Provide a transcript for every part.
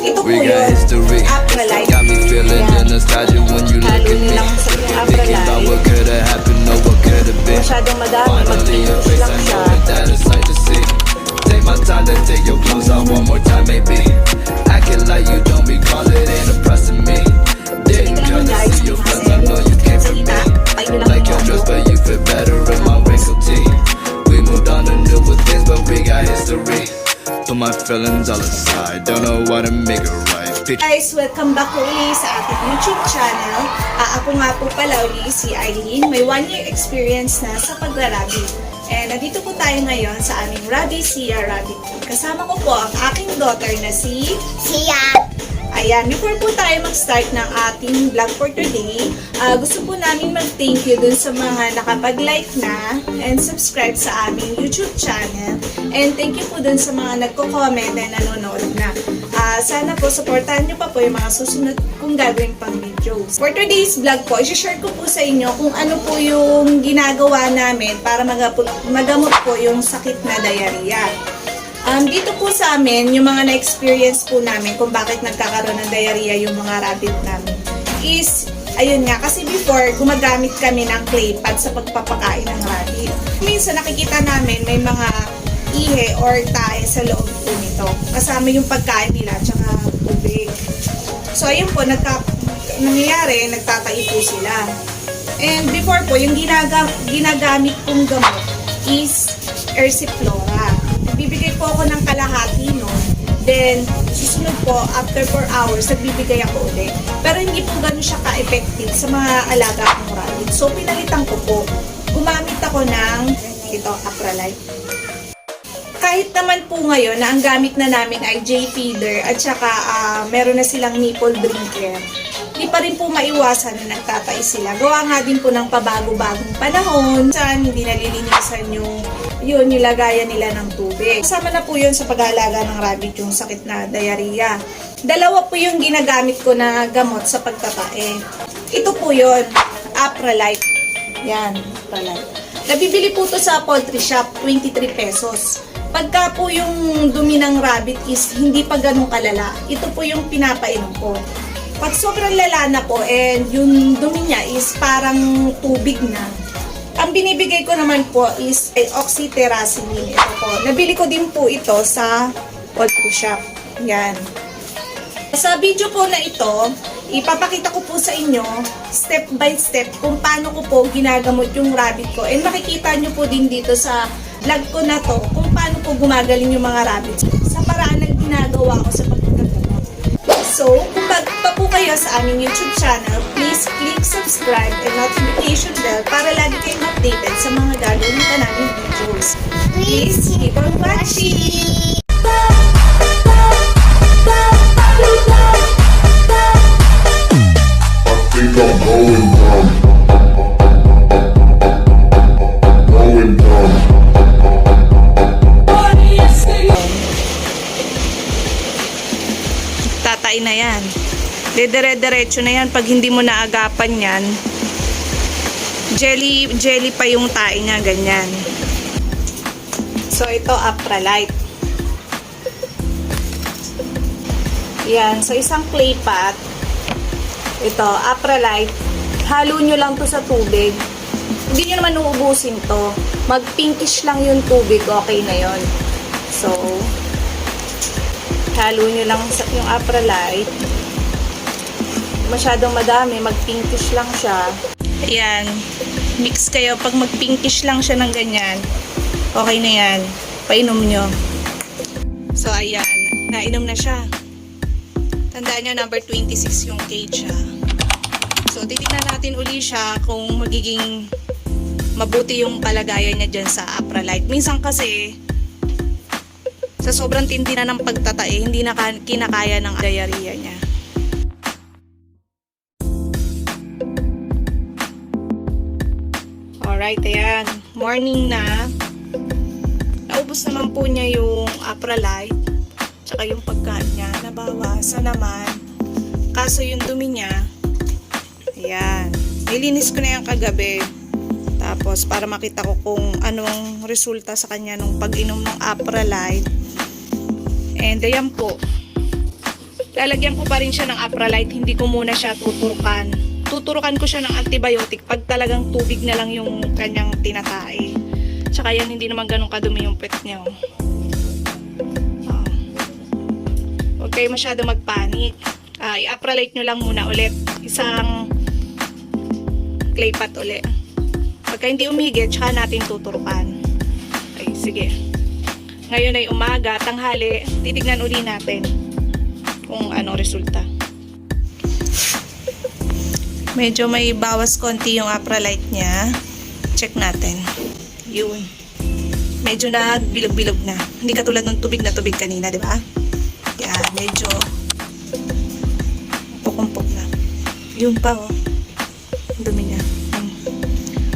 Ito po We got yun. history. Feelings all aside, don't know what to make it right. Picture Guys, welcome back uli sa ating YouTube channel. Ah, ako nga po pala uli si Eileen. May one year experience na sa pagrarabi. And nandito po tayo ngayon sa aming Rabi Sia Rabbit Pool. Kasama ko po ang aking daughter na si Siya. Ayan, before po tayo mag-start ng ating vlog for today, ah, gusto po namin mag-thank you dun sa mga nakapag-like na and subscribe sa aming YouTube channel. And thank you po dun sa mga nagko-comment and nanonood na. Ah, sana po, supportahan nyo pa po yung mga susunod kong gagawin pang videos. For today's vlog po, isi-share ko po sa inyo kung ano po yung ginagawa namin para magamot po yung sakit na diarrhea. Um, dito po sa amin, yung mga na-experience po namin kung bakit nagkakaroon ng diarrhea yung mga rabbit namin is, ayun nga, kasi before, gumagamit kami ng clay pot sa pagpapakain ng rabbit. Minsan nakikita namin may mga ihe or tae sa loob po nito. Kasama yung pagkain nila, tsaka tubig. So, ayun po, nagka, nangyayari, nagtatai po sila. And before po, yung ginaga, ginagamit kong gamot is Ersiflora. Nagbibigay po ako ng kalahati nun. Then, susunod po, after 4 hours, nagbibigay ako ulit. Pero hindi po ganun siya ka-effective sa mga alaga kong rabbit. So, pinalitan ko po. Gumamit ako ng, ito, Apralite kahit naman po ngayon na ang gamit na namin ay J-feeder at saka ah, meron na silang nipple drinker, di pa rin po maiwasan na nagtatay sila. Gawa nga din po ng pabago-bagong panahon. Saan hindi nalilinisan yung yun, yung lagayan nila ng tubig. Kasama na po yun sa pag-aalaga ng rabbit yung sakit na diarrhea. Dalawa po yung ginagamit ko na gamot sa pagtatae. Ito po yun, Apralite. Yan, Apralite. Nabibili po to sa poultry shop, 23 pesos. Pagka po yung dumi ng rabbit is hindi pa ganun kalala, ito po yung pinapainom ko. Pag sobrang lala na po and yung dumi niya is parang tubig na, ang binibigay ko naman po is eh, oxyterracinin. Ito po. Nabili ko din po ito sa poultry shop. Yan. Sa video po na ito, ipapakita ko po sa inyo step by step kung paano ko po ginagamot yung rabbit ko. And makikita nyo po din dito sa vlog ko na to kung paano po gumagaling yung mga rabbits sa paraan ng ginagawa ko sa pagkagamot. So, kung bago pa po kayo sa aming YouTube channel, please click subscribe and notification bell para lagi kayong updated sa mga gagawin pa namin videos. Please keep on watching! I think tatay na yan. Dedere-derecho na yan pag hindi mo naagapan yan. Jelly, jelly pa yung tae niya, ganyan. So, ito, Apralite. Yan. So, isang clay pot. Ito, Apralite. Halo nyo lang to sa tubig. Hindi nyo naman uubusin to. Mag-pinkish lang yung tubig, okay na yon. So, halo nyo lang sa yung Apralite. Masyadong madami, mag-pinkish lang siya. Ayan. Mix kayo. Pag mag-pinkish lang siya ng ganyan, okay na yan. Painom nyo. So, ayan. Nainom na siya. Tandaan nyo, number 26 yung cage siya. So, titignan natin uli siya kung magiging mabuti yung kalagayan niya dyan sa Apralite. Minsan kasi, sa sobrang tindi na ng pagtatae, hindi na ka- kinakaya ng diarrhea niya. Alright, ayan. Morning na. Naubos naman po niya yung Apralite. Tsaka yung pagkain niya. Nabawasan naman. Kaso yung dumi niya, ayan. Nilinis ko na yan kagabi. Tapos, para makita ko kung anong resulta sa kanya nung pag-inom ng Apralite. And ayan po. lalagyan ko pa rin siya ng Apralite. Hindi ko muna siya tuturukan. Tuturukan ko siya ng antibiotic pag talagang tubig na lang yung kanyang tinatae. Tsaka yan, hindi naman ganun kadumi yung pet niya. oh. Oh. Huwag kayo masyado magpanik. Ah, i-apralite nyo lang muna ulit. Isang clay pot ulit. Pagka hindi umigit, tsaka natin tuturukan. Okay, sige. Ngayon ay umaga, tanghali, titignan uli natin kung ano resulta. Medyo may bawas konti yung Apralite niya. Check natin. Yun. Medyo na bilog-bilog na. Hindi katulad ng tubig na tubig kanina, di ba? Yan, medyo pukumpok na. Yun pa, oh.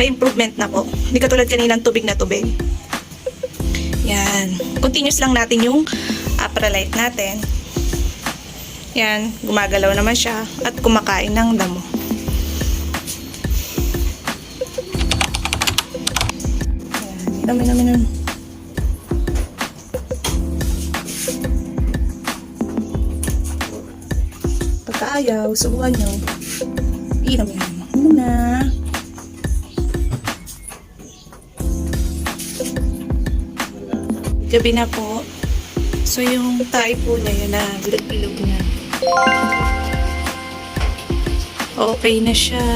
May improvement na po. Hindi katulad kaninang tubig na tubig. Yan. Continuous lang natin yung Apralite natin. Yan. Gumagalaw naman siya. At kumakain ng damo. Yan. Inom, inom, inom. Pagka ayaw, subukan nyo. Inom, inom. Inom na. Gabi na po. So, yung tae po niya, yun na, bilog-bilog na. Okay na siya.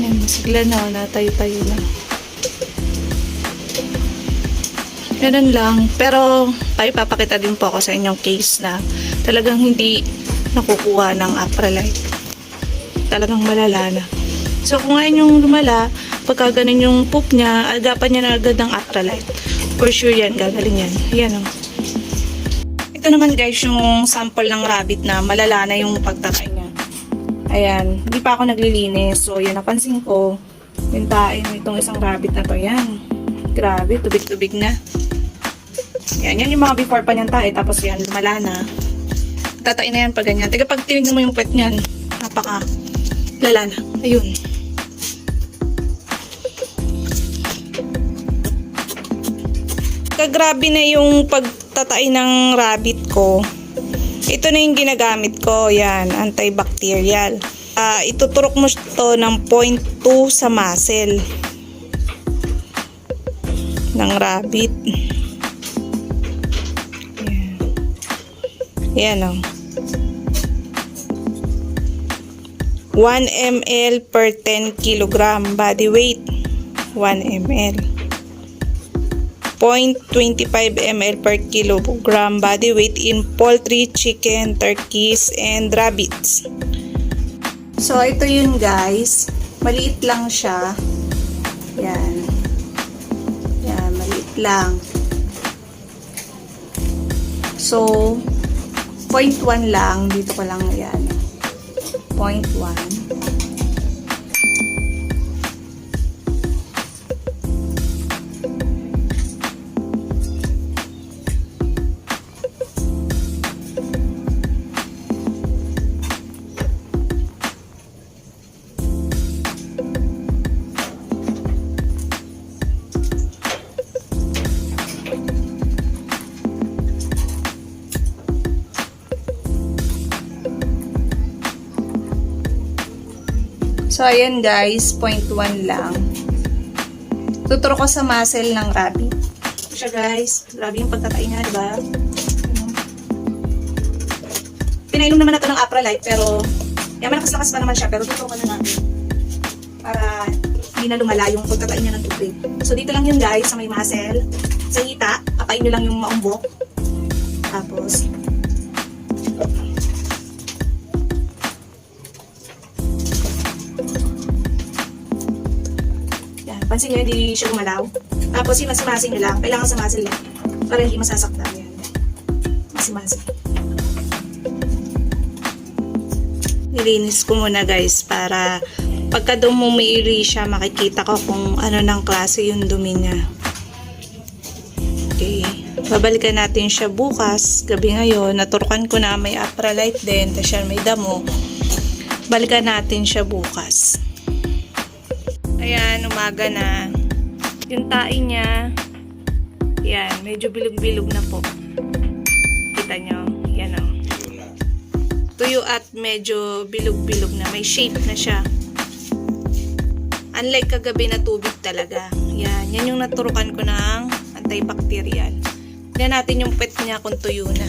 Yan, masigla na, natayo-tayo na. Ganun lang. Pero, tayo papakita din po ako sa inyong case na talagang hindi nakukuha ng Apralite. Talagang malala na. So, kung ngayon yung lumala, pagka ganun yung poop niya, agapan niya na agad ng Apralite. For sure yan, gagaling yan. Yan o. Ito naman guys, yung sample ng rabbit na malala na yung pagtatay niya. Ayan, hindi pa ako naglilinis. So, yan, napansin ko, yung tae nitong isang rabbit na to. Yan. Grabe, tubig-tubig na. Yan, yan yung mga before pa niyan tae. Tapos yan, lumala na. Tatay na yan pag ganyan. Tiga pag tinignan mo yung pet niyan, napaka lala na. Ayun. Kagrabe na yung pagtatay ng rabbit ko. Ito na yung ginagamit ko. Yan, antibacterial. Ah, ituturok mo to ng 0.2 sa muscle ng rabbit. Yan. Yan oh. 1 ml per 10 kilogram body weight. 1 ml. 0.25 ml per kilogram body weight in poultry, chicken, turkeys, and rabbits. So, ito yun guys. Maliit lang siya. Yan. Yan, maliit lang. So, 0.1 lang. Dito ko lang yan. 0.1. So, ayan guys, 0.1 lang. Tuturo ko sa muscle ng rabbit. Ito siya guys. Grabe yung pagtatay niya, di ba? Pinainom naman natin ng Apralite, pero yan, malakas-lakas pa naman siya, pero tuturo na natin. Para hindi na lumala yung pagtatay niya ng tubig. So, dito lang yun guys, sa may muscle. Sa hita, kapain nyo lang yung maumbok. Tapos, Pansin nyo, hindi siya gumalaw. Tapos, yung masimasin nyo lang. Kailangan samasin lang. Para hindi masasaktan. Yan. Masimasin. Nilinis ko muna guys para pagka dumumiri siya, makikita ko kung ano ng klase yung dumi niya. Okay. Babalikan natin siya bukas. Gabi ngayon. Naturukan ko na may Apralite din. Tapos yan may damo. Balikan natin siya bukas. Ayan, umaga na. Yung tae niya, yan, medyo bilog-bilog na po. Kita nyo? Yan o. tuyo at medyo bilog-bilog na. May shape na siya. Unlike kagabi na tubig talaga. Yan. Yan yung naturukan ko ng antibacterial. Tignan natin yung pet niya kung tuyo na.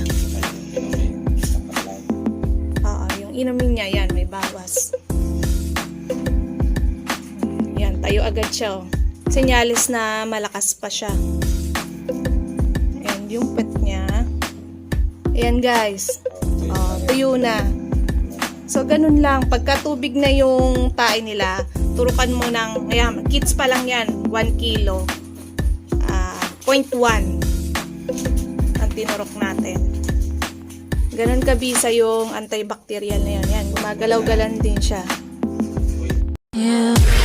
Oo, yung inumin niya, yan, may bawas. Yan, tayo agad siya. Oh. Senyales na malakas pa siya. And yung pet niya. Ayan guys. Oh, tuyo na. So, ganun lang. Pagka tubig na yung tae nila, turukan mo ng, ayan, kids pa lang yan, 1 kilo. Ah, 0.1 ang tinurok natin. Ganun kabisa yung antibacterial na yun. Yan, gumagalaw-galan din siya. Yeah.